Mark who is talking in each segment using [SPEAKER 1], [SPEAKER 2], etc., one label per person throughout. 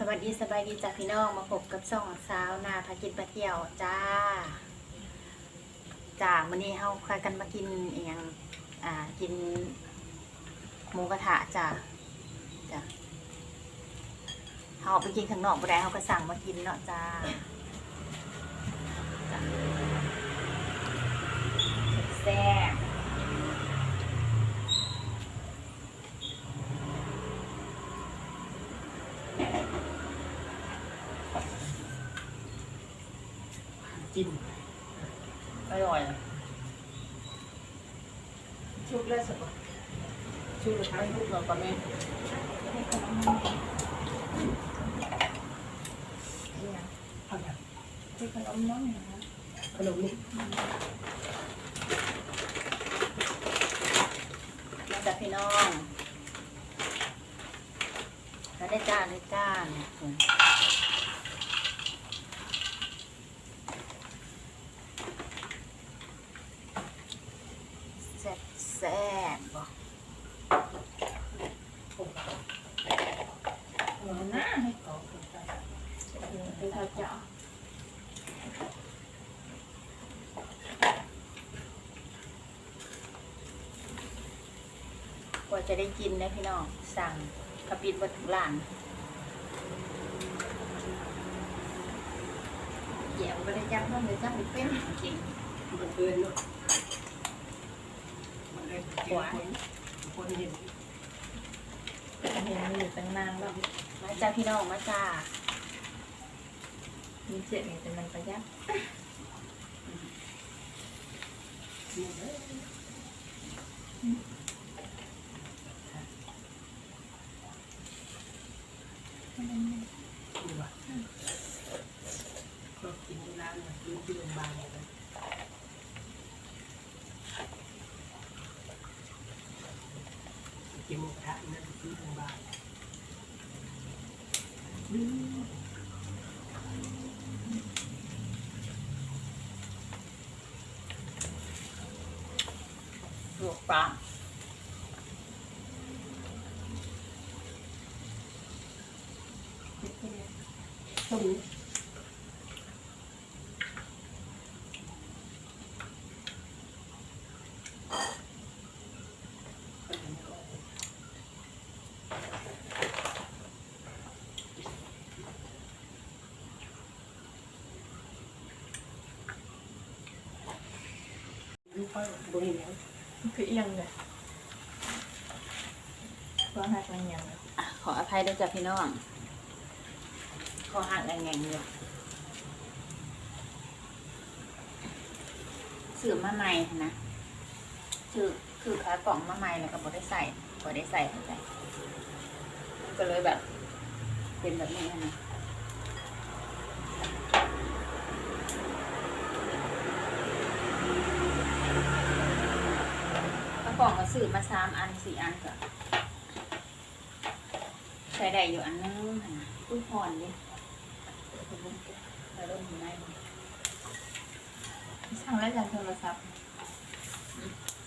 [SPEAKER 1] สวัสดีสบายดีจ้าพี่น้องมาพบกับซ่องสาวนาพากินปลาเที่ยวจ้าจ้าวันนี้เฮาพากันมากินอย่างอ่ากินหมูกระทะจ้าจ้าเฮาไปกินข้างนอกบ่ได้เฮาก็สั่งมากินเนาะจ้าจ้าแซ่บ
[SPEAKER 2] จิ้มอร่อยชุบแล้วสบ ชุบแล้วทั้งชุบเราก็แม่
[SPEAKER 1] ขนมน้องนะคะ
[SPEAKER 2] ขนมนี่
[SPEAKER 1] มาจากพี่น้องแล้วได้จ้าได้จ้าเนี่ยแซ่บแซ่บบ่
[SPEAKER 2] หัวหน้าให้ต่อกันไป
[SPEAKER 1] ไปทอดเจาะก ว่าจะได้กินนะพี่น้อง สั่งกระปิดวัตถุกร้านเดี๋ยวไม่ได้จับต้องเลยจับไม่เป็นจริง
[SPEAKER 2] มันเกินเนาะมันได้เกี่ยวคนคนเห็น
[SPEAKER 3] เห็นมีอยู่ตั้งนานแล้ว
[SPEAKER 1] มาจ้าพี่น้องมาจ้า
[SPEAKER 3] มีเจ็ดนี่เป็นมันประหยัด
[SPEAKER 2] ดูว่ ก็กินที่ร้านเนี่ยกินที่โรงพยาบาลเลยนะกินหมูกระทะนั่นที่โรงพยาบาล
[SPEAKER 1] ลวกปลา
[SPEAKER 2] ต้มลูกก็บริเวณ
[SPEAKER 3] คือเอียงเลยเพราะหักมันยังเลย
[SPEAKER 1] ขออภัยด้วยจ้ะพี่น้อง อหักแรงๆเลยสื่อมาใหม่นะคือคือขากล่องมาใหม่แล้วก็บอได้ใส่บอได้ใส่เข้าใจก็เลยแบบ เป็นแบบนี้นะกระป๋องก็ซื้อมาสามอันสี่อันก็ใส่ได้อยู่อันนึงหั่นะอุ้ยพอนดิ แล้วลงอยู่ใน
[SPEAKER 3] สั่งแล้วจากโทรศัพท์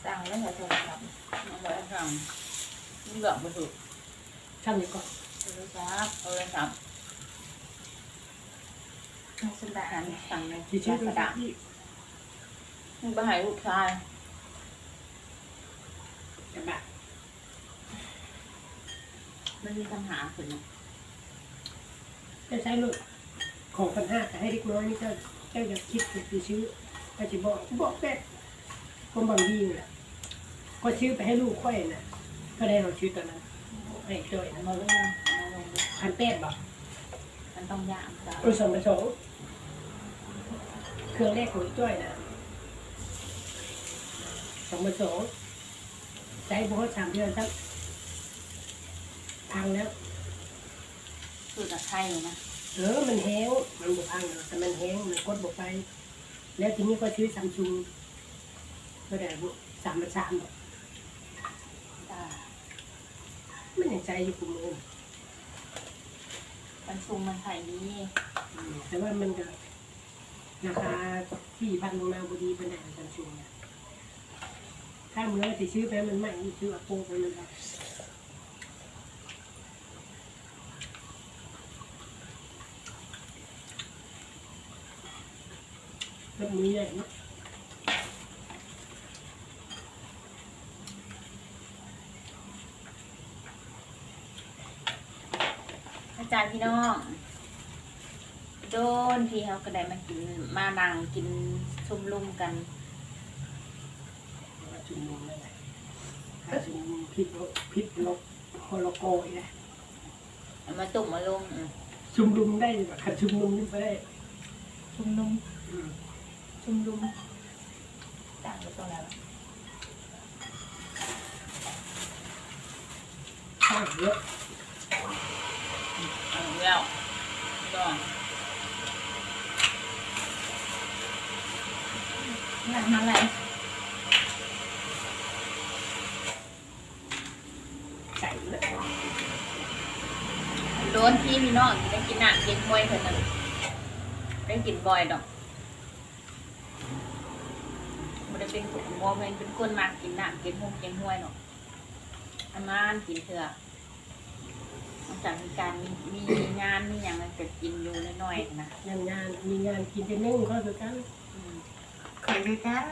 [SPEAKER 3] สั่งแล้วจากโทรศัพท์
[SPEAKER 1] มันบอกให้ฟังนี่เหลืองไปถูก
[SPEAKER 2] ช่างนี้ก็
[SPEAKER 1] โทรศัพท์โทรศัพท์
[SPEAKER 3] มาสดา
[SPEAKER 1] อาหารสั่งใน
[SPEAKER 2] ที่ชื่อ
[SPEAKER 1] ลา
[SPEAKER 2] ตั
[SPEAKER 1] ซาวด้า
[SPEAKER 2] ที่
[SPEAKER 1] มึงไปหาลูกชาย
[SPEAKER 2] จะแบบ
[SPEAKER 1] มันมีปัญหาขึ้นมา
[SPEAKER 2] จะใช้ลูก ของพันห้าแต่ให้เล็กน้อยนี่เจ้าเจ้าอยากคิดถึงชื่อก็จะบอกบอกแต่คนบางทีน่ะก็ชื่อไปให้ลูกค่อยน่ะ ก็ได้เราชื่อตอนนั้นให้จ้อยนะ
[SPEAKER 1] มาเรื่องมาลงดู
[SPEAKER 2] พันแปดบอก
[SPEAKER 1] มันต้องยามจ้ะ
[SPEAKER 2] ออสองพันสองเครื่องแรกของจ้อยน่ะสองพันสองใช้บอสสามเดือนทั้งพังแล้ว
[SPEAKER 1] สูตรตะไคร้นะ
[SPEAKER 2] เออมันแห้งมันบุพังหรอกแต่มันแห้งมันกดบกไป แล้วทีนี้ก็ซื้อซัมซุงก็ได้บุสามพันสามบอก
[SPEAKER 1] จ้า
[SPEAKER 2] มันยังใจอยู่กลุ่มนึง
[SPEAKER 1] มันซุงมันไข่ดี
[SPEAKER 2] อืมแต่ว่ามันก็ราคาที่พันลงมาบดีเป็นไหนซัมซุงเนี่ยถ้าเมื่อที่ซื้อไปมันใหม่ซื้ออะโปไปมันก็ แล้ว มือใหญ่เนาะ
[SPEAKER 1] อาจารย์พี่น้องโดนที่เขาก็ได้มากินมานั่งกินชุมลุมกัน
[SPEAKER 2] ชุมนุมนั่นแหละถ้าชุมนุมพิษลบพิษลบฮอลโกอีกนะ
[SPEAKER 1] เอามาตุ่มมาลงอืม
[SPEAKER 2] ชุมนุมได้แบบขัดชุมนุมนี่ไปได้
[SPEAKER 1] ชุมนุม
[SPEAKER 2] อืม
[SPEAKER 1] ชุมนุมต่างกันตรงไหนวะ
[SPEAKER 2] ข้างเยอะ
[SPEAKER 1] เอาแล้วก็หนักมาอะไร
[SPEAKER 2] ใส่เลย
[SPEAKER 1] โดนพี่พี่น้องได้กินหนักกินบ่อยเท่านั้นได้กินบ่อยดอกมันได้ เป็นคนโมเมนเป็นคนมากกินหนักกินหุ่มกินห้วยเนาะอันนั้นกินเถอะนอกจากมีการมีมีงานมีอย่างมันจะกินอยู่น้อยๆนะ
[SPEAKER 2] งานงานมีงานกินเป็นนึ่งก็คือกัน
[SPEAKER 1] อืม
[SPEAKER 3] เคยด้วยกัน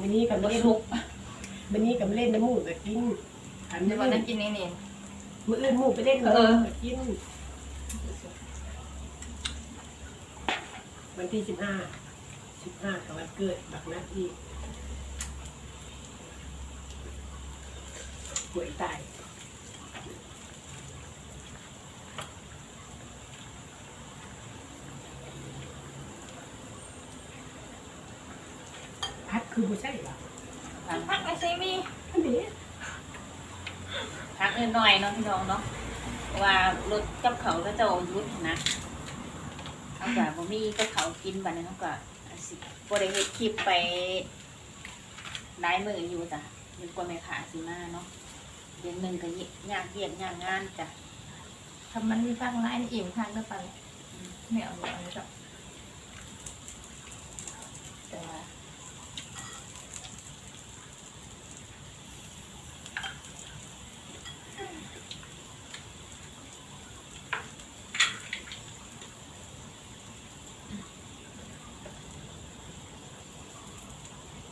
[SPEAKER 2] วันนี้กับ
[SPEAKER 1] บ่
[SPEAKER 2] เล่น
[SPEAKER 1] สุก
[SPEAKER 2] วันนี้กับเล่นน้ำมูกกับกินอัน
[SPEAKER 3] ใน
[SPEAKER 2] นี้
[SPEAKER 3] วันนั้นกินนี่นี่
[SPEAKER 2] มืออื่นหมูไปเล่น
[SPEAKER 1] เออ
[SPEAKER 2] กับกินวันที่สิบห้า สิบห้ากับวันเกิดบักนัดอีกป่วยตายพัดคือบุใช่หรอ
[SPEAKER 1] พัก
[SPEAKER 3] พักไม่ใช่มี
[SPEAKER 2] อันนี้
[SPEAKER 1] พักหน่อยๆเนาะพี่น้องเนาะว่ารถกับเขาก็จะเอายุดนะเอาแบบบ่มีกับเขากินบัดนั้นเขาก็อาจ สิบ่ได้เฮ็ดคลิปไปหลายมื้ออยู่จ้ะมันกว่าแม่ขาสิมาเนาะเดือนหนึงก็ยิยากเยียดยากงานจ้ะ
[SPEAKER 3] ทำมันมีฟังไลน์อิ่มทางก็ไปไม่เอาไม่เอาเลยจ้ะ
[SPEAKER 1] แต่ว่า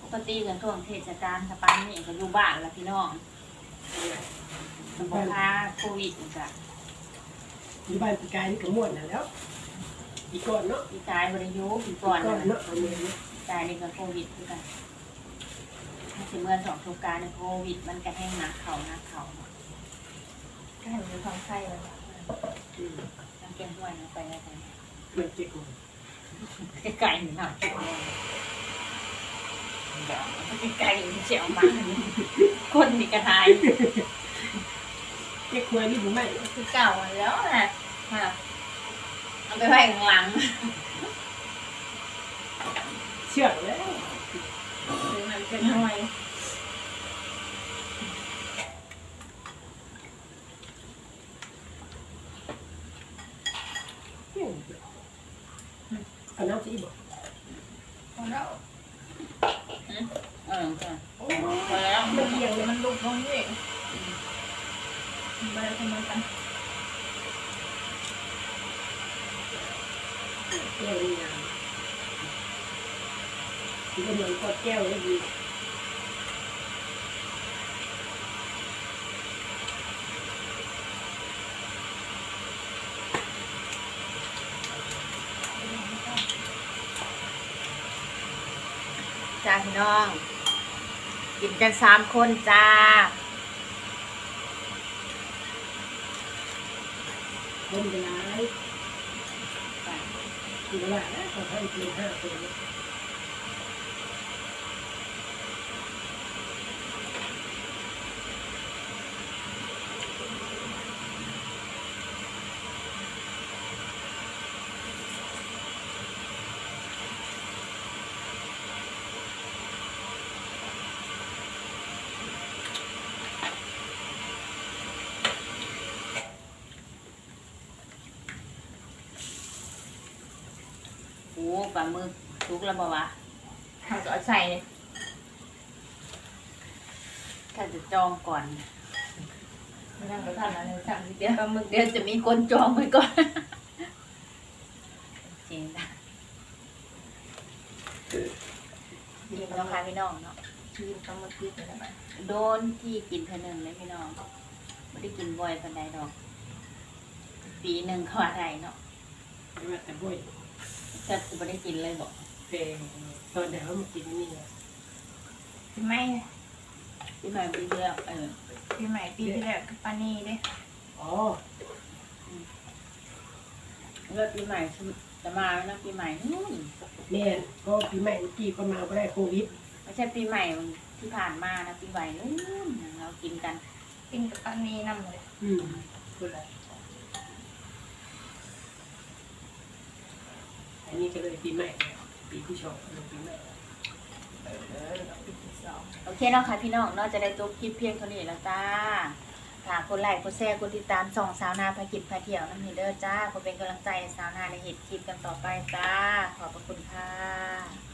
[SPEAKER 1] ปก ติกันช่วงเทศกาลสปานนี่ก็อยู่บ้านละพี่น้องมันบ่ค่าโควิดจ้ะ
[SPEAKER 2] อยู่บ้านปีกายนี่ก็ม่วนน่ะแล้วอีกก่อนเนาะ
[SPEAKER 1] ปีกายบริยุปี
[SPEAKER 2] อี
[SPEAKER 1] ก่อน
[SPEAKER 2] ก่อน
[SPEAKER 1] นะ
[SPEAKER 2] เนาะเอาเงินเนาะ
[SPEAKER 1] ปีกายนี่ก็โควิดคือกันถ้าสิเมื่อสองสงกรารในยโควิด มันก็แห้งหนักเขาหนักเขาเนาะ
[SPEAKER 3] ก็เห็นมีความไส้เลย
[SPEAKER 2] อืม
[SPEAKER 1] น้ำเกลือห้วยนะไปแล้วกัน
[SPEAKER 2] เงินเจ็ดคน
[SPEAKER 1] ไก่หนึ่งหน่อย ไก่เจียวมาคนนี่กระทาย
[SPEAKER 2] เจ็ดคนนี่ผมไม่
[SPEAKER 1] คือเก่าแล้วนะค่ะเอาไปไว้ข้างหลัง
[SPEAKER 2] เชื่อแล้ว
[SPEAKER 1] หรือมันเป็นห้อย
[SPEAKER 2] เอาน้ำสีบอก
[SPEAKER 3] พอแล้ว
[SPEAKER 1] เออค่ะ
[SPEAKER 3] โอ้
[SPEAKER 1] พอแล้ว
[SPEAKER 3] มันเอียงเลยมันลุกลง นี่มันทำไมกัน
[SPEAKER 2] แก้วนี่นะที่ก็เหมือนกอดแก้วเลยดี
[SPEAKER 3] จ้าพี่น้องกินกันสามคนจ้า คนจ้า
[SPEAKER 2] ลมจะร้ายคือเวลาแล้วก็ให้กินห้าคน
[SPEAKER 1] ปลาหมึกทุกแล้วบ่วะ
[SPEAKER 3] เขาก็เอาใส่
[SPEAKER 1] ถ้าจะจองก่อน
[SPEAKER 3] ไม่นั่งกระทันอะไรสั่งทีเดียว
[SPEAKER 1] ปลาหมึกเดี๋ยวจะมีคนจองไว้ก่อนจริงจ้ะพี่น้องเนาะ
[SPEAKER 3] ชีวิตต้องมาคิดอะไรบ้าง
[SPEAKER 1] โดนที่กินเท่านึงเลยพี่น้องไม่ได้กินบ่อยปานใดดอก ปีหนึ่งเขาว่าได้เนาะ
[SPEAKER 2] ไม่ว่าแต่บ่อย
[SPEAKER 1] จะไม่ได้กินเลยบอก
[SPEAKER 2] แต่ตอนเดี๋ยวมากินนี่ไง
[SPEAKER 3] ปีใหม่
[SPEAKER 1] พี่ใหม่ปีเดียวเออ
[SPEAKER 3] ปีใหม่ปีที่แล้วกับปานีเด้
[SPEAKER 2] อ๋อ
[SPEAKER 1] แล้วปีใหม่จะมาแล้วนะปีใหม่นู่น
[SPEAKER 2] แม่นก็ปีใหม่เมื่อกี้ก็มาก็ได้โควิด
[SPEAKER 1] ไม่ใช่ปีใหม่ที่ผ่านมานะปีใหม่นู่นเรากินกัน
[SPEAKER 3] กินกับปานีนำเลย
[SPEAKER 2] อืมก็ได้ อันนี้ก็เลยปีใหม่ ปีที่ชองเป็นปีใหม่
[SPEAKER 3] ปีสอง
[SPEAKER 1] โอเคเนาะค่ะพี่น้องเนาะจะได้จบคลิปเพียงเท่านี้แล้วจ้าฝากกดไลค์กดแชร์กดติดตามส่องสาวนาภากิจภาเที่ยวน้ำเฮเดอร์จ้าขอเป็นกำลังใจให้สาวนาในเหตุคลิปกันต่อไปจ้า ขอบพระคุณค่ะ